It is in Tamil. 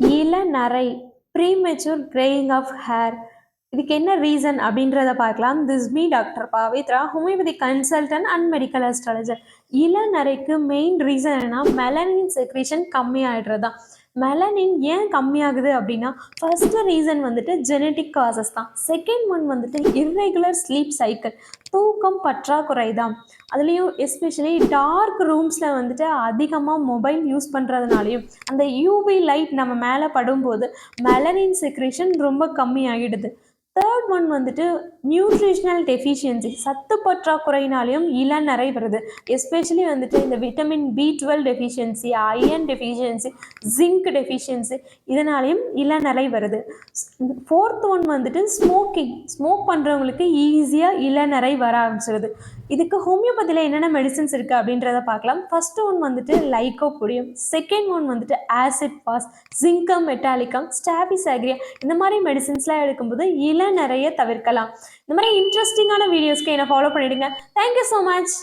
இளநரை ப்ரீமெச்சூர் கிரேயிங் ஆஃப் ஹேர் இதுக்கு என்ன ரீசன் அப்படின்றத பார்க்கலாம். This me doctor Pavithra homeopathy consultant and medical astrologer இளநரைக்கு main reason என்னன்னா மெலனின் செக்ரேஷன் கம்மியாகிடுறது தான் மெலனின் ஏன் கம்மியாகுது அப்படின்னா ஃபஸ்ட்டு ரீசன் வந்துட்டு ஜெனட்டிக் காசஸ் தான். செகண்ட் ஒன் வந்துட்டு இர்ரெகுலர் ஸ்லீப் சைக்கிள் தூக்கம் பற்றாக்குறை தான் அதுலேயும் எஸ்பெஷலி டார்க் ரூம்ஸில் வந்துட்டு அதிகமாக மொபைல் யூஸ் பண்ணுறதுனாலையும் அந்த யூவி லைட் நம்ம மேலே படும்போது மெலனின் செக்ரேஷன் ரொம்ப கம்மியாகிடுது தேர்ட் ஒன் வந்துட்டு நியூட்ரிஷனல் டெஃபிஷியன்சி சத்து பற்றாக்குறையினாலையும் இளநரை வருது. எஸ்பெஷலி வந்துட்டு இந்த vitamin B twelve deficiency iron deficiency zinc deficiency இதனாலையும் இளநரை வருது. ஃபோர்த் ஒன் வந்துட்டு ஸ்மோக்கிங் ஸ்மோக் பண்ணுறவங்களுக்கு ஈஸியாக இளநரை வர ஆரம்பிச்சிருது. இதுக்கு ஹோமியோபதியில் என்னென்ன மெடிசின்ஸ் இருக்குது அப்படின்றத பார்க்கலாம். ஃபர்ஸ்ட் ஒன் வந்துட்டு புரியும் செகண்ட் ஒன் வந்துட்டு acid phos zincum metallicum staphysagria இந்த மாதிரி மெடிசின்ஸ்லாம் எடுக்கும்போது நிறைய தவிர்க்கலாம். இந்த மாதிரி இன்ட்ரெஸ்டிங்கான வீடியோஸ்க்கு என்னை ஃபாலோ பண்ணிடுங்க. Thank you so much